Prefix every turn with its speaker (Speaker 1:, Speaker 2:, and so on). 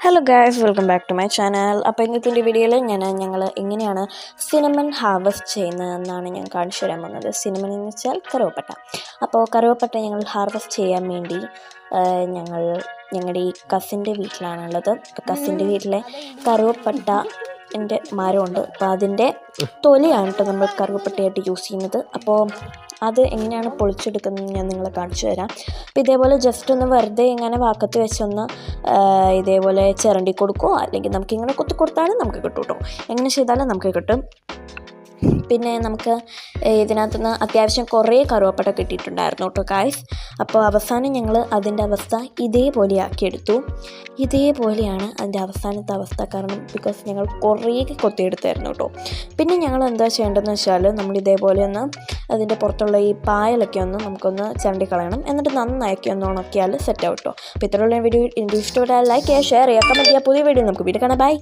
Speaker 1: Hello guys welcome back to my channel അപ്പോൾ ഇന്നത്തെ വീഡിയോയിൽ ഞാൻ ഞങ്ങൾ എങ്ങനെയാണ് സിനിമൻ ഹാർവസ്റ്റ് ചെയ്യുന്നതെന്നാണ് ഞാൻ കാണിച്ചു തരാൻ പോകുന്നത്. സിനിമൻ എന്ന് വെച്ചാൽ കറുവപ്പട്ട. അപ്പോൾ കറുവപ്പട്ട ഞങ്ങൾ ഹാർവസ്റ്റ് ചെയ്യാൻ വേണ്ടി ഞങ്ങൾ ഞങ്ങളുടെ ഈ കസിന്റെ വീട്ടിലാണുള്ളത്. കസിന്റെ വീട്ടിലെ കറുവപ്പട്ട എന്റെ മരമുണ്ട്. അപ്പോൾ അതിന്റെ തൊലിയാണ് കേട്ടോ നമ്മൾ കറുവപ്പട്ടയായിട്ട് യൂസ് ചെയ്യുന്നത്. അപ്പോൾ അത് എങ്ങനെയാണ് പൊളിച്ചെടുക്കുന്നത് ഞാൻ നിങ്ങളെ കാണിച്ചു തരാം. അപ്പോൾ ഇതേപോലെ ജസ്റ്റ് ഒന്ന് വെറുതെ ഇങ്ങനെ വാക്കത്ത് വെച്ചൊന്ന് ഇതേപോലെ ചിരണ്ടി കൊടുക്കുമോ അല്ലെങ്കിൽ നമുക്ക് ഇങ്ങനെ കുത്തി കൊടുത്താലും നമുക്ക് കിട്ടും കേട്ടോ എങ്ങനെ ചെയ്താലും നമുക്ക് കിട്ടും. പിന്നെ നമുക്ക് ഇതിനകത്തുനിന്ന് അത്യാവശ്യം കുറേ കറുവപ്പട്ട കിട്ടിയിട്ടുണ്ടായിരുന്നു കേട്ടോ കായ്സ് അപ്പോൾ അവസാനം ഞങ്ങൾ അതിന്റെ അവസ്ഥ ഇതേപോലെ ആക്കിയെടുത്തു. ഇതേപോലെയാണ് അതിന്റെ അവസാനത്തെ അവസ്ഥ കാരണം ബിക്കോസ് ഞങ്ങൾ കുറേ കൊത്തിയെടുത്തായിരുന്നു കേട്ടോ. പിന്നെ ഞങ്ങൾ എന്താ ചെയ്യേണ്ടതെന്ന് വെച്ചാൽ നമ്മൾ ഇതേപോലെ ഒന്ന് അതിന്റെ പുറത്തുള്ള ഈ പായലൊക്കെ ഒന്ന് നമുക്കൊന്ന് ചണ്ടി കളയണം. എന്നിട്ട് നന്നാക്കി ഒന്ന് ഉണക്കിയാൽ സെറ്റ് ആവും കേട്ടോ. അപ്പോൾ ഇത്രയുള്ള വീഡിയോ എനിക്ക് ലൈക്ക് ചെയ്യുക ഷെയർ ചെയ്യുക കമന്റ് പുതിയ വീഡിയോ നമുക്ക് വീട് കാണാം. ബൈ